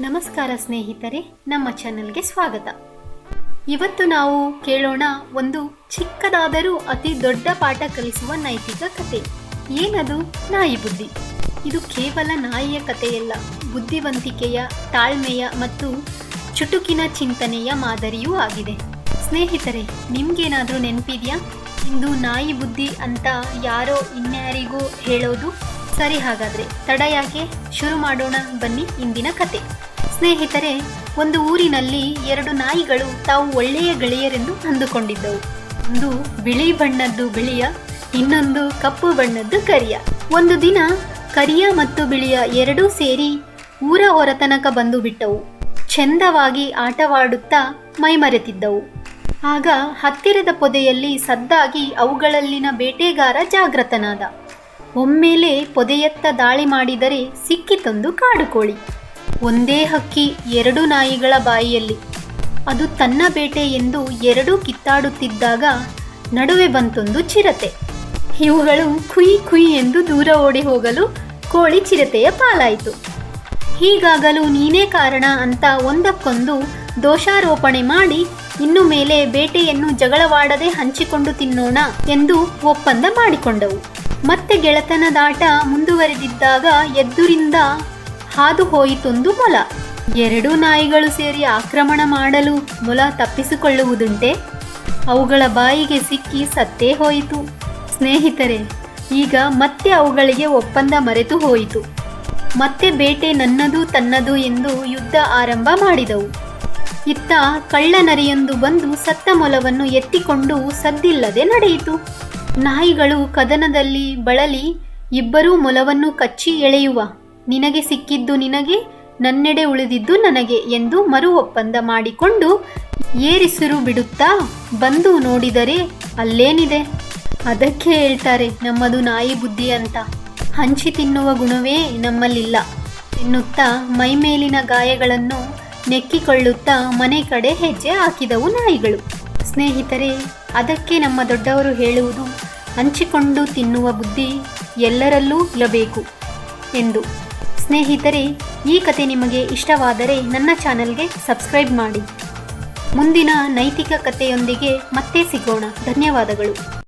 ನಮಸ್ಕಾರ ಸ್ನೇಹಿತರೆ, ನಮ್ಮ ಚಾನೆಲ್ಗೆ ಸ್ವಾಗತ. ಇವತ್ತು ನಾವು ಕೇಳೋಣ ಒಂದು ಚಿಕ್ಕದಾದರೂ ಅತಿ ದೊಡ್ಡ ಪಾಠ ಕಲಿಸುವ ನೈತಿಕ ಕತೆ. ಏನದು? ನಾಯಿ ಬುದ್ಧಿ. ಇದು ಕೇವಲ ನಾಯಿಯ ಕಥೆಯಲ್ಲ, ಬುದ್ಧಿವಂತಿಕೆಯ, ತಾಳ್ಮೆಯ ಮತ್ತು ಚುಟುಕಿನ ಚಿಂತನೆಯ ಮಾದರಿಯೂ ಆಗಿದೆ. ಸ್ನೇಹಿತರೆ, ನಿಮ್ಗೇನಾದರೂ ನೆನಪಿದೆಯಾ? ಇಂದು ನಾಯಿ ಬುದ್ಧಿ ಅಂತ ಯಾರೋ ಇನ್ಯಾರಿಗೂ ಹೇಳೋದು ಸರಿ ಹಾಗಾದ್ರೆ ತಡ ಯಾಕೆ? ಶುರು ಮಾಡೋಣ, ಬನ್ನಿ ಇಂದಿನ ಕತೆ. ಸ್ನೇಹಿತರೆ, ಒಂದು ಊರಿನಲ್ಲಿ ಎರಡು ನಾಯಿಗಳು ತಾವು ಒಳ್ಳೆಯ ಗೆಳೆಯರೆಂದು ಅಂದುಕೊಂಡಿದ್ದವು. ಒಂದು ಬಿಳಿ ಬಣ್ಣದ್ದು ಬಿಳಿಯ, ಇನ್ನೊಂದು ಕಪ್ಪು ಬಣ್ಣದ್ದು ಕರಿಯ. ಒಂದು ದಿನ ಕರಿಯ ಮತ್ತು ಬಿಳಿಯ ಎರಡೂ ಸೇರಿ ಊರ ಹೊರತನಕ ಬಂದು ಬಿಟ್ಟವು. ಚೆಂದವಾಗಿ ಆಟವಾಡುತ್ತಾ ಮೈಮರೆತಿದ್ದವು. ಆಗ ಹತ್ತಿರದ ಪೊದೆಯಲ್ಲಿ ಸದ್ದಾಗಿ ಅವುಗಳಲ್ಲಿನ ಬೇಟೆಗಾರ ಜಾಗೃತನಾದ ಒಮ್ಮೆಲೆ ಪೊದೆಯತ್ತ ದಾಳಿ ಮಾಡಿದರೆ ಸಿಕ್ಕಿತೊಂದು ಕಾಡುಕೋಳಿ. ಒಂದೇ ಹಕ್ಕಿ ಎರಡು ನಾಯಿಗಳ ಬಾಯಿಯಲ್ಲಿ. ಅದು ತನ್ನ ಬೇಟೆ ಎಂದು ಎರಡೂ ಕಿತ್ತಾಡುತ್ತಿದ್ದಾಗ ನಡುವೆ ಬಂತೊಂದು ಚಿರತೆ. ಇವುಗಳು ಕುಯ್ ಕುಯ್ ಎಂದು ದೂರ ಓಡಿ ಹೋಗಲು ಕೋಳಿ ಚಿರತೆಯ ಪಾಲಾಯಿತು. ಹೀಗಾಗಲು ನೀನೇ ಕಾರಣ ಅಂತ ಒಂದಕ್ಕೊಂದು ದೋಷಾರೋಪಣೆ ಮಾಡಿ ಇನ್ನು ಮೇಲೆ ಬೇಟೆಯನ್ನು ಜಗಳವಾಡದೆ ಹಂಚಿಕೊಂಡು ತಿನ್ನೋಣ ಎಂದು ಒಪ್ಪಂದ ಮಾಡಿಕೊಂಡವು. ಮತ್ತೆ ಗೆಳತನದಾಟ ಮುಂದುವರೆದಿದ್ದಾಗ ಎದ್ದುರಿಂದ ಹಾದು ಹೋಯಿತೊಂದು ಮೊಲ. ಎರಡೂ ನಾಯಿಗಳು ಸೇರಿ ಆಕ್ರಮಣ ಮಾಡಲು ಮೊಲ ತಪ್ಪಿಸಿಕೊಳ್ಳುವುದುಂಟೆ. ಅವುಗಳ ಬಾಯಿಗೆ ಸಿಕ್ಕಿ ಸತ್ತೇ ಹೋಯಿತು. ಸ್ನೇಹಿತರೆ, ಈಗ ಮತ್ತೆ ಅವುಗಳಿಗೆ ಒಪ್ಪಂದ ಮರೆತು ಹೋಯಿತು. ಮತ್ತೆ ಬೇಟೆ ನನ್ನದು ತನ್ನದು ಎಂದು ಯುದ್ಧ ಆರಂಭ ಮಾಡಿದವು. ಇತ್ತ ಕಳ್ಳನರಿಯೊಂದು ಬಂದು ಸತ್ತ ಮೊಲವನ್ನು ಎತ್ತಿಕೊಂಡು ಸದ್ದಿಲ್ಲದೆ ನಡೆಯಿತು. ನಾಯಿಗಳು ಕದನದಲ್ಲಿ ಬಳಲಿ, ಇಬ್ಬರೂ ಮೊಲವನ್ನು ಕಚ್ಚಿ ಎಳೆಯುವ. ನಿನಗೆ ಸಿಕ್ಕಿದ್ದು ನಿನಗೆ, ನನ್ನೆಡೆ ಉಳಿದಿದ್ದು ನನಗೆ ಎಂದು ಮರು ಒಪ್ಪಂದ ಮಾಡಿಕೊಂಡು ಏರಿಸಿರು ಬಿಡುತ್ತಾ ಬಂದು ನೋಡಿದರೆ ಅಲ್ಲೇನಿದೆ? ಅದಕ್ಕೆ ಹೇಳ್ತಾರೆ, ನಮ್ಮದು ನಾಯಿ ಬುದ್ಧಿ ಅಂತ. ಹಂಚಿ ತಿನ್ನುವ ಗುಣವೇ ನಮ್ಮಲ್ಲಿಲ್ಲ ಎನ್ನುತ್ತಾ ಮೈಮೇಲಿನ ಗಾಯಗಳನ್ನು ನೆಕ್ಕಿಕೊಳ್ಳುತ್ತಾ ಮನೆ ಕಡೆ ಹೆಜ್ಜೆ ಹಾಕಿದವು ನಾಯಿಗಳು. ಸ್ನೇಹಿತರೆ, ಅದಕ್ಕೆ ನಮ್ಮ ದೊಡ್ಡವರು ಹೇಳುವುದು ಹಂಚಿಕೊಂಡು ತಿನ್ನುವ ಬುದ್ಧಿ ಎಲ್ಲರಲ್ಲೂ ಇರಬೇಕು ಎಂದು. ಸ್ನೇಹಿತರೆ, ಈ ಕತೆ ನಿಮಗೆ ಇಷ್ಟವಾದರೆ ನನ್ನ ಚಾನಲ್ಗೆ ಸಬ್ಸ್ಕ್ರೈಬ್ ಮಾಡಿ. ಮುಂದಿನ ನೈತಿಕ ಕಥೆಯೊಂದಿಗೆ ಮತ್ತೆ ಸಿಗೋಣ. ಧನ್ಯವಾದಗಳು.